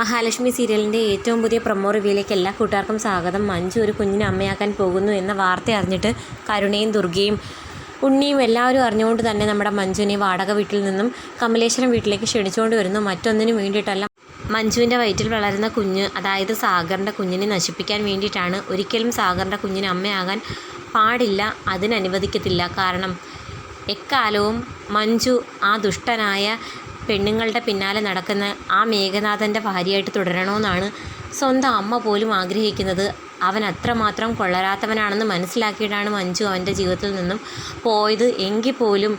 മഹാലക്ഷ്മി സീരിയലിന്റെ ഏറ്റവും പുതിയ പ്രൊമോ റിവ്യൂയിലേക്ക് എല്ലാ കൂട്ടുകാർക്കും സ്വാഗതം. മഞ്ജു ഒരു കുഞ്ഞിനെ അമ്മയാക്കാൻ പോകുന്നു എന്ന വാർത്ത അറിഞ്ഞിട്ട് കരുണയും ദുർഗയും ഉണ്ണിയും എല്ലാവരും അറിഞ്ഞുകൊണ്ട് തന്നെ നമ്മുടെ മഞ്ജുവിനെ വാടക വീട്ടിൽ നിന്നും കമലേശ്വരം വീട്ടിലേക്ക് ക്ഷണിച്ചുകൊണ്ട് വരുന്നു. മറ്റൊന്നിനും വേണ്ടിയിട്ടല്ല. മഞ്ജുവിന്റെ വയറ്റിൽ വളരുന്ന കുഞ്ഞ് അതായത് സാഗറിന്റെ കുഞ്ഞിനെ നശിപ്പിക്കാൻ വേണ്ടിയിട്ടാണ് ഒരിക്കലും സാഗറിന്റെ കുഞ്ഞിന് അമ്മയാകാൻ പാടില്ല അതിനനുവദിക്കത്തില്ല. കാരണം എക്കാലവും മഞ്ജു ആ ദുഷ്ടനായ പെണ്ണുങ്ങളുടെ പിന്നാലെ നടക്കുന്ന ആ മേഘനാഥന്റെ ഭാര്യയായിട്ട് തുടരണമെന്നാണ് സ്വന്തം അമ്മ പോലും ആഗ്രഹിക്കുന്നത്. അവൻ അത്രമാത്രം കൊള്ളരാത്തവനാണെന്ന് മനസ്സിലാക്കിയിട്ടാണ് മഞ്ജു അവന്റെ ജീവിതത്തിൽ നിന്നും പോയത്. എങ്കിൽ പോലും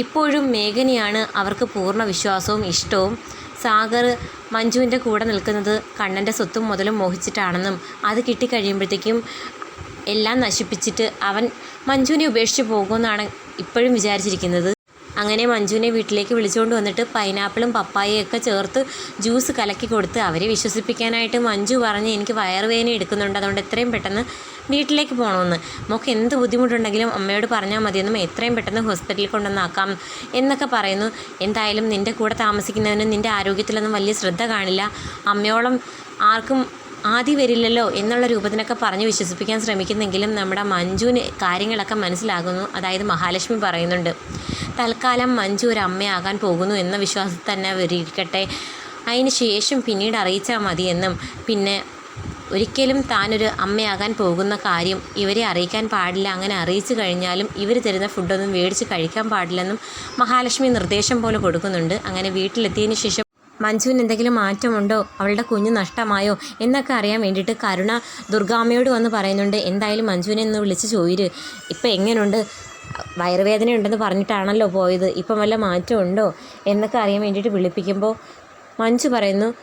ഇപ്പോഴും മേഘനയാണ് അവർക്ക് പൂർണ വിശ്വാസവും ഇഷ്ടവും. സാഗർ മഞ്ജുവിന്റെ കൂടെ നിൽക്കുന്നത് കണ്ണന്റെ സ്വത്തും മുതലും മോഹിച്ചിട്ടാണെന്നും അത് കിട്ടിക്കഴിയുമ്പോഴത്തേക്കും എല്ലാം നശിപ്പിച്ചിട്ട് അവൻ മഞ്ജുവിനെ ഉപേക്ഷിച്ച് പോകുമെന്നാണ് ഇപ്പോഴും വിചാരിച്ചിരിക്കുന്നത്. അങ്ങനെ മഞ്ജുവിനെ വീട്ടിലേക്ക് വിളിച്ചുകൊണ്ട് വന്നിട്ട് പൈനാപ്പിളും പപ്പായയും ഒക്കെ ചേർത്ത് ജ്യൂസ് കലക്കി കൊടുത്ത് അവരെ വിശ്വസിപ്പിക്കാനായിട്ട് മഞ്ജു പറഞ്ഞ് എനിക്ക് വയറുവേദന എടുക്കുന്നുണ്ട്. അതുകൊണ്ട് എത്രയും പെട്ടെന്ന് വീട്ടിലേക്ക് പോകണമെന്ന് മോക്ക് എന്ത് ബുദ്ധിമുട്ടുണ്ടെങ്കിലും അമ്മയോട് പറഞ്ഞാൽ മതിയെന്നും എത്രയും പെട്ടെന്ന് ഹോസ്പിറ്റലിൽ കൊണ്ടുവന്നാക്കാം എന്നൊക്കെ പറയുന്നു. എന്തായാലും നിന്റെ കൂടെ താമസിക്കുന്നതിന് നിന്റെ ആരോഗ്യത്തിലൊന്നും വലിയ ശ്രദ്ധ കാണില്ല. അമ്മയോളം ആർക്കും ആദ്യം വരില്ലല്ലോ എന്നുള്ള രൂപത്തിനൊക്കെ പറഞ്ഞ് വിശ്വസിപ്പിക്കാൻ ശ്രമിക്കുന്നെങ്കിലും നമ്മുടെ മഞ്ജുവിന് കാര്യങ്ങളൊക്കെ മനസ്സിലാകുന്നു. അതായത് മഹാലക്ഷ്മി പറയുന്നുണ്ട്. തൽക്കാലം മഞ്ജു ഒരു അമ്മയാകാൻ പോകുന്നു എന്ന വിശ്വാസത്തിൽ തന്നെ അവരിക്കട്ടെ അതിന് ശേഷം പിന്നീട് അറിയിച്ചാൽ മതിയെന്നും പിന്നെ ഒരിക്കലും താനൊരു അമ്മയാകാൻ പോകുന്ന കാര്യം ഇവരെ അറിയിക്കാൻ പാടില്ല. അങ്ങനെ അറിയിച്ചു കഴിഞ്ഞാലും ഇവർ തരുന്ന ഫുഡൊന്നും മേടിച്ച് കഴിക്കാൻ പാടില്ലെന്നും മഹാലക്ഷ്മി നിർദ്ദേശം പോലെ കൊടുക്കുന്നുണ്ട്. അങ്ങനെ വീട്ടിലെത്തിയതിന് ശേഷം മഞ്ജുവിന് എന്തെങ്കിലും മാറ്റമുണ്ടോ? അവളുടെ കുഞ്ഞ് നഷ്ടമായോ? എന്നൊക്കെ അറിയാൻ വേണ്ടിയിട്ട് കരുണ ദുർഗാമ്മയോട് വന്ന് പറയുന്നുണ്ട്. എന്തായാലും മഞ്ജുവിനെ ഒന്ന് വിളിച്ച് ചോദിര് ഇപ്പം എങ്ങനെയുണ്ട് വയറുവേദന ഉണ്ടെന്ന് പറഞ്ഞിട്ടാണല്ലോ പോയത്. ഇപ്പം വല്ല മാറ്റമുണ്ടോ എന്നൊക്കെ അറിയാൻ വേണ്ടിയിട്ട് വിളിപ്പിക്കുമ്പോൾ മഞ്ജു പറയുന്നു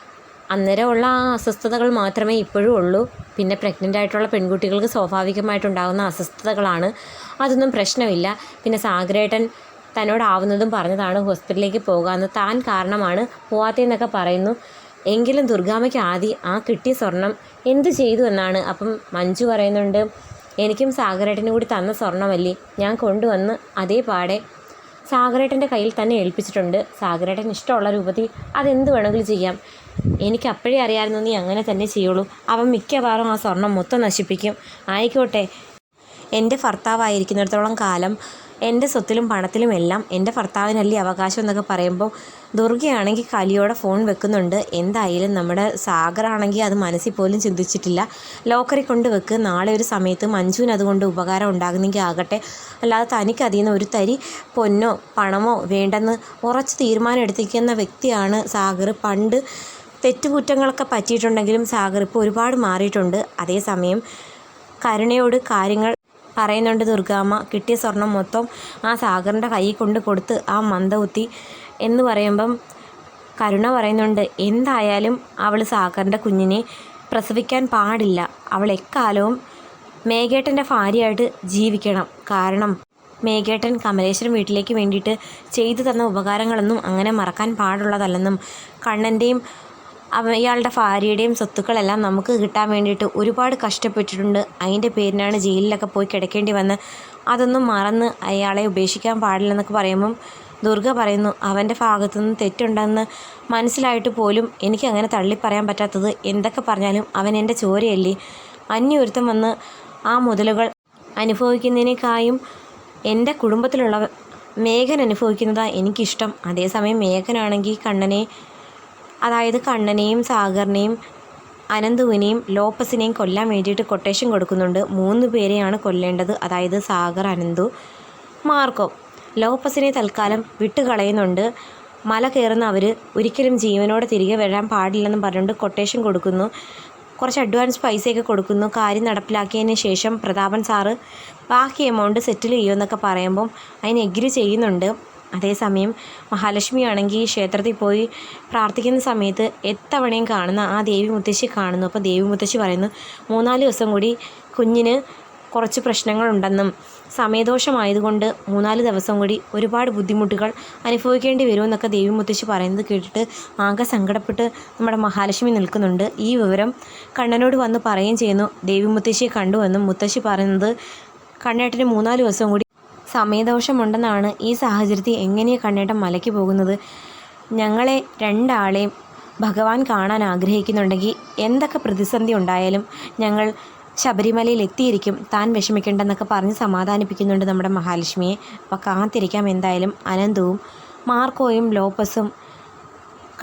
അന്നേരമുള്ള ആ അസ്വസ്ഥതകൾ മാത്രമേ ഇപ്പോഴും ഉള്ളൂ. പിന്നെ പ്രഗ്നന്റ് ആയിട്ടുള്ള പെൺകുട്ടികൾക്ക് സ്വാഭാവികമായിട്ടുണ്ടാകുന്ന അസ്വസ്ഥതകളാണ്. അതൊന്നും പ്രശ്നമില്ല. പിന്നെ സാഗരേട്ടൻ തന്നോടാവുന്നതും പറഞ്ഞതാണ് ഹോസ്പിറ്റലിലേക്ക് പോകാമെന്ന് താൻ കാരണമാണ് പോവാത്തതെന്നൊക്കെ പറയുന്നു. എങ്കിലും ദുർഗാമയ്ക്ക് ആദ്യം ആ കിട്ടിയ സ്വർണം എന്ത് ചെയ്തു എന്നാണ്. അപ്പം മഞ്ജു പറയുന്നുണ്ട് എനിക്കും സാഗരേട്ടനും കൂടി തന്ന സ്വർണമല്ലേ ഞാൻ കൊണ്ടുവന്ന് അതേ പാടെ സാഗരേട്ടന്റെ കയ്യിൽ തന്നെ ഏൽപ്പിച്ചിട്ടുണ്ട്. സാഗരേട്ടൻ ഇഷ്ടമുള്ള രൂപത്തിൽ അതെന്ത് വേണമെങ്കിലും ചെയ്യാം. എനിക്ക് അപ്പോഴേ അറിയാമായിരുന്നു നീ അങ്ങനെ തന്നെ ചെയ്യുള്ളൂ. അവൻ മിക്കവാറും ആ സ്വർണം മൊത്തം നശിപ്പിക്കും. ആയിക്കോട്ടെ. എന്റെ ഭർത്താവായിരിക്കുന്നിടത്തോളം കാലം എന്റെ സ്വത്തിലും പണത്തിലും എല്ലാം എന്റെ ഭർത്താവിനല്ലേ അവകാശം എന്നൊക്കെ പറയുമ്പോൾ ദുർഗയാണെങ്കിൽ കലിയോടെ ഫോൺ വെക്കുന്നുണ്ട്. എന്തായാലും നമ്മുടെ സാഗറാണെങ്കിൽ അത് മനസ്സിൽ പോലും ചിന്തിച്ചിട്ടില്ല. ലോക്കറി കൊണ്ട് വെക്ക്. നാളെ ഒരു സമയത്ത് മഞ്ജുവിന് അതുകൊണ്ട് ഉപകാരം ഉണ്ടാകുന്നെങ്കിൽ ആകട്ടെ. അല്ലാതെ തനിക്ക് അതിൽ നിന്ന് ഒരു തരി പൊന്നോ പണമോ വേണ്ടെന്ന് ഉറച്ച് തീരുമാനം എടുത്തിരിക്കുന്ന വ്യക്തിയാണ് സാഗർ. പണ്ട് തെറ്റുകുറ്റങ്ങളൊക്കെ പറ്റിയിട്ടുണ്ടെങ്കിലും സാഗർ ഇപ്പോൾ ഒരുപാട് മാറിയിട്ടുണ്ട്. അതേസമയം കരുണയോട് കാര്യങ്ങൾ പറയുന്നുണ്ട് ദുർഗാമ്മ. കിട്ടിയ സ്വർണം മൊത്തം ആ സാഗറിന്റെ കൈ കൊണ്ട് കൊടുത്ത് ആ മന്ദകുത്തി എന്ന് പറയുമ്പം കരുണ പറയുന്നുണ്ട്. എന്തായാലും അവൾ സാഗറിന്റെ കുഞ്ഞിനെ പ്രസവിക്കാൻ പാടില്ല. അവൾ എക്കാലവും മേഘേട്ടന്റെ ഭാര്യയായിട്ട് ജീവിക്കണം. കാരണം മേഘേട്ടൻ കമലേശ്വരം വീട്ടിലേക്ക് വേണ്ടിയിട്ട് ചെയ്തു തന്ന ഉപകാരങ്ങളൊന്നും അങ്ങനെ മറക്കാൻ പാടുള്ളതല്ലെന്നും കണ്ണന്റെയും ഇയാളുടെ ഭാര്യയുടെയും സ്വത്തുക്കളെല്ലാം നമുക്ക് കിട്ടാൻ വേണ്ടിയിട്ട് ഒരുപാട് കഷ്ടപ്പെട്ടിട്ടുണ്ട്. അതിന്റെ പേരിനാണ് ജയിലിലൊക്കെ പോയി കിടക്കേണ്ടി വന്ന് അതൊന്നും മറന്ന് അയാളെ ഉപേക്ഷിക്കാൻ പാടില്ലെന്നൊക്കെ പറയുമ്പം ദുർഗ പറയുന്നു അവന്റെ ഭാഗത്തുനിന്ന് തെറ്റുണ്ടെന്ന് മനസ്സിലായിട്ട് പോലും എനിക്ക് അങ്ങനെ തള്ളിപ്പറയാൻ പറ്റാത്തത് എന്തൊക്കെ പറഞ്ഞാലും അവൻ എന്റെ ചോരയല്ലേ? അന്യൊരുത്തം വന്ന് ആ മുതലുകൾ അനുഭവിക്കുന്നതിനേക്കായും എന്റെ കുടുംബത്തിലുള്ള മേഘൻ അനുഭവിക്കുന്നതാണ് എനിക്കിഷ്ടം. അതേസമയം മേഘനാണെങ്കിൽ കണ്ണനെ അതായത് കണ്ണനെയും സാഗറിനെയും അനന്തുവിനെയും ലോപ്പസിനെയും കൊല്ലാൻ വേണ്ടിയിട്ട് കൊട്ടേഷൻ കൊടുക്കുന്നുണ്ട്. മൂന്ന് പേരെയാണ് കൊല്ലേണ്ടത്. അതായത് സാഗർ അനന്തു മാർക്കോ. ലോപ്പസിനെ തൽക്കാലം വിട്ടുകളയുന്നുണ്ട്. മല കയറുന്ന അവർ ഒരിക്കലും ജീവനോടെ തിരികെ വരാൻ പാടില്ലെന്ന് പറഞ്ഞുകൊണ്ട് കൊട്ടേഷൻ കൊടുക്കുന്നു. കുറച്ച് അഡ്വാൻസ് പൈസയൊക്കെ കൊടുക്കുന്നു. കാര്യം നടപ്പിലാക്കിയതിന് ശേഷം പ്രതാപൻ സാറ് ബാക്കി എമൗണ്ട് സെറ്റിൽ ചെയ്യുമെന്നൊക്കെ പറയുമ്പം അതിന് എഗ്രി ചെയ്യുന്നുണ്ട്. അതേസമയം മഹാലക്ഷ്മി ആണെങ്കിൽ ക്ഷേത്രത്തിൽ പോയി പ്രാർത്ഥിക്കുന്ന സമയത്ത് എത്തവണയും കാണുന്ന ആ ദേവി മുത്തശ്ശി കാണുന്നു. അപ്പോൾ ദേവി മുത്തശ്ശി പറയുന്നു മൂന്നാൽ ദിവസം കൂടി കുഞ്ഞിന് കുറച്ച് പ്രശ്നങ്ങളുണ്ടെന്നും സമയദോഷമായതുകൊണ്ട് മൂന്നാൽ ദിവസം കൂടി ഒരുപാട് ബുദ്ധിമുട്ടുകൾ അനുഭവിക്കേണ്ടി വരുമെന്നൊക്കെ ദേവി മുത്തശ്ശി പറയുന്നത് കേട്ടിട്ട് ആകെ സങ്കടപ്പെട്ട് നമ്മുടെ മഹാലക്ഷ്മി നിൽക്കുന്നുണ്ട്. ഈ വിവരം കണ്ണനോട് വന്ന് പറയുകയും ചെയ്യുന്നു ദേവി മുത്തശ്ശിയെ കണ്ടുവെന്നും മുത്തശ്ശി പറയുന്നത് കണ്ണേട്ടന് മൂന്നാൽ ദിവസം കൂടി സമയദോഷമുണ്ടെന്നാണ് ഈ സാഹചര്യത്തിൽ എങ്ങനെയാണ് കണ്ണേട്ടം മലയ്ക്ക് പോകുന്നത്? ഞങ്ങളെ രണ്ടാളെയും ഭഗവാൻ കാണാൻ ആഗ്രഹിക്കുന്നുണ്ടെങ്കിൽ എന്തൊക്കെ പ്രതിസന്ധി ഉണ്ടായാലും ഞങ്ങൾ ശബരിമലയിൽ എത്തിയിരിക്കും. താൻ വിഷമിക്കേണ്ടെന്നൊക്കെ പറഞ്ഞ് സമാധാനിപ്പിക്കുന്നുണ്ട് നമ്മുടെ മഹാലക്ഷ്മിയെ. അപ്പോൾ കാത്തിരിക്കാം എന്തായാലും. അനന്തവും മാർക്കോയും ലോപ്പസും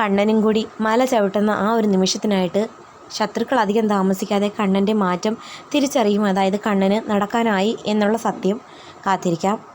കണ്ണനും കൂടി മല ചവിട്ടുന്ന ആ ഒരു നിമിഷത്തിനായിട്ട് ശത്രുക്കൾ അധികം താമസിക്കാതെ കണ്ണന്റെ മാറ്റം തിരിച്ചറിയും. അതായത് കണ്ണന് നടക്കാനായി എന്നുള്ള സത്യം കാത്തിരിക്കാം.